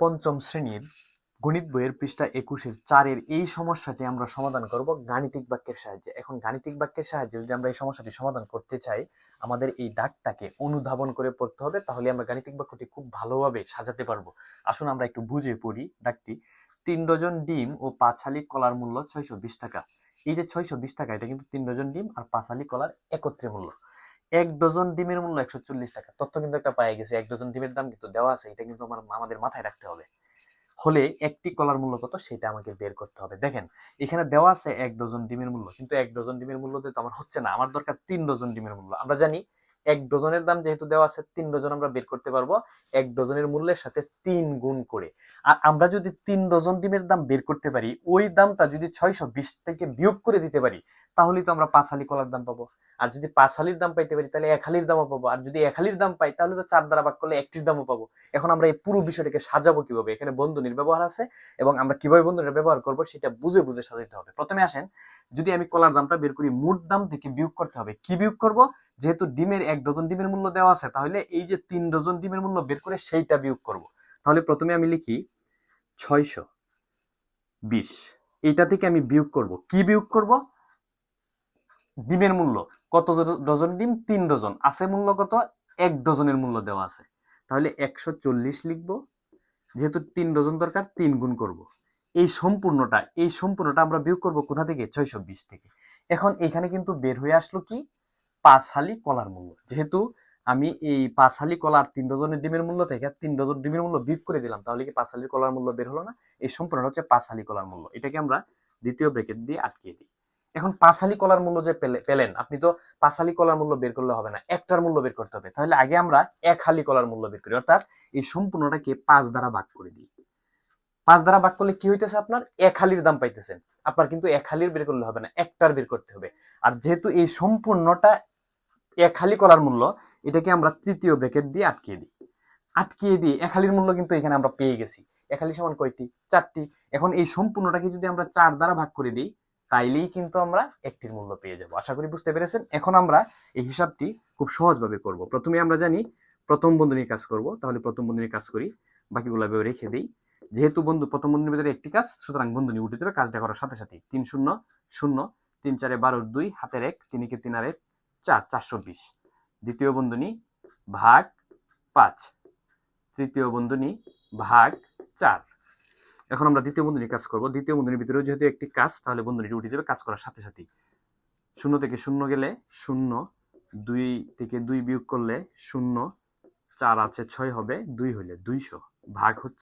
পঞ্চম শ্রেণির গণিত বইয়ের পৃষ্ঠা একুশের চারের এই সমস্যাটি আমরা সমাধান করব গাণিতিক বাক্যের সাহায্যে। এখন গাণিতিক বাক্যের সাহায্যে যদি আমরা এই সমস্যাটি সমাধান করতে চাই, আমাদের এই দাগটাকে অনুধাবন করে পড়তে হবে, তাহলে আমরা গাণিতিক বাক্যটি খুব ভালোভাবে সাজাতে পারব। আসুন আমরা একটু বুঝে পড়ি দাগটি। তিন ডজন ডিম ও পাঁচ হালি কলার মূল্য ছয়শো বিশ টাকা। এই যে ছয়শো বিশ টাকা, এটা কিন্তু তিন ডজন ডিম আর পাঁচ হালি কলার একত্রে মূল্য। এক ডজন ডিমের মূল্য একশো চল্লিশ টাকা। তথ্য কিন্তু একটা পাই গেছে, এক ডজন ডিমের দাম কিন্তু দেওয়া আছে, এটা কিন্তু আমার, আমাদের মাথায় রাখতে হবে। হলে একটি কলার মূল্য কত সেটা আমাকে বের করতে হবে। দেখেন, এখানে দেওয়া আছে এক ডজন ডিমের মূল্য, কিন্তু এক ডজন ডিমের মূল্য তো আমার হচ্ছে না, আমার দরকার তিন ডজন ডিমের মূল্য। আমরা জানি এক ডজনের দাম যেহেতু দেওয়া আছে, তিন ডজন আমরা বের করতে পারব এক ডজনের মূল্যের সাথে তিন গুণ করে। আর আমরা যদি তিন ডজন ডিমের দাম বের করতে পারি, ওই দামটা যদি ছয়শো বিশ থেকে বিয়োগ করে দিতে পারি, তাহলেই তো আমরা পাঁচ হালি কলার দাম পাবো। আর যদি পাঁচ হালির দাম পাইতে পারি, তাহলে এক হালির দামও পাবো। আর যদি এক হালির দাম পাই, তাহলে তো চার দ্বারা ভাগ করলে একটির দামও পাবো। এখন আমরা এই পুরো বিষয়টাকে সাজাবো কীভাবে? এখানে বন্ধনীর ব্যবহার আছে এবং আমরা কীভাবে বন্ধনীর ব্যবহার করব সেটা বুঝে বুঝে সাজাতে হবে। প্রথমে আসেন, যদি আমি কলার দামটা বের করি, মোট দাম থেকে বিয়োগ করতে হবে। কি বিয়োগ করব? যেহেতু ডিমের এক ডজন ডিমের মূল্য দেওয়া আছে, তাহলে এই যে তিন ডজন ডিমের মূল্য বের করে সেইটা বিয়োগ করব। তাহলে প্রথমে আমি লিখি ছয়শো বিশ। এইটা থেকে আমি বিয়োগ করব। কি বিয়োগ করব? ডিমের মূল্য। কত ডজন ডিম? তিন ডজন। আছে মূল্য কত? এক ডজনের মূল্য দেওয়া আছে। তাহলে একশো চল্লিশ লিখব। যেহেতু তিন ডজন দরকার, তিন গুণ করব। এই সম্পূর্ণটা এই সম্পূর্ণটা আমরা বিয়োগ করব কোথা থেকে? ছয়শো বিশ থেকে। এখন এখানে কিন্তু বের হয়ে আসলো কি? পাঁচ হালি কলার মূল্য। যেহেতু আমি এই পাঁচ হালি কলার তিন ডজনের ডিমের মূল্য থেকে তিন ডজন ডিমের মূল্য বিয়োগ করে দিলাম, তাহলে কি পাঁচ হালি কলার মূল্য বের হলো না? এই সম্পূর্ণটা হচ্ছে পাঁচ হালি কলার মূল্য। এটাকে আমরা দ্বিতীয় ব্রেকেট দিয়ে আটকিয়ে দিই। এখন পাঁচালি কলার মূল্য যে পেলেন, আপনি তো পাঁচালি কলার মূল্য বের করলে হবে না, একটার মূল্য বের করতে হবে। তাহলে আগে আমরা এক হালি কলার মূল্য বের করি। অর্থাৎ এই সম্পূর্ণটাকে পাঁচ দ্বারা ভাগ করে দিই। পাঁচ দ্বারা ভাগ করলে কি হইতেছে আপনার? এক হালির দাম পাইতেছেন। আপনার কিন্তু এক হালির বের করলে হবে না, একটার বের করতে হবে। আর যেহেতু এই সম্পূর্ণটা এক হালি কলার মূল্য, এটাকে আমরা তৃতীয় ব্রেকেট দিয়ে আটকিয়ে দিই। আটকিয়ে দিয়ে এক হালির মূল্য কিন্তু এখানে আমরা পেয়ে গেছি। এক হালি সমান কয়টি? চারটি। এখন এই সম্পূর্ণটাকে যদি আমরা চার দ্বারা ভাগ করে দিই তাইলেই কিন্তু আমরা একটির মূল্য পেয়ে যাব। আশা করি বুঝতে পেরেছেন? এখন আমরা এই হিসাবটি খুব সহজভাবে করব। প্রথমে আমরা জানি প্রথম বন্ধনীর কাজ করব, তাহলে প্রথম বন্ধনীর কাজ করি, বাকিগুলো রেখে দিই। যেহেতু বন্ধু প্রথম বন্ধনীর ভিতরে একটি কাজ, সুতরাং বন্ধনী উঠে দেবে, কাজটা করার সাথে সাথে তিন শূন্য শূন্য, তিন চারে বারোর দুই, হাতের এক, তিনকে তিন আর এক চার, চারশো বিশ। দ্বিতীয় বন্ধনী ভাগ পাঁচ। তৃতীয় বন্ধনী ভাগ চার। এখন আমরা দ্বিতীয় বন্ধনীর কাজ করব। দ্বিতীয় বন্ধনীর ভিতরে যেহেতু একটি কাজ, তাহলে বন্ধনীটি উঠে যাবে কাজ করার সাথে সাথে শূন্য থেকে শূন্য গেলে শূন্য, দুই থেকে দুই বিয়োগ করলে শূন্য, চার আছে ছয় হবে, দুই হইলে দুইশো। ভাগ হচ্ছে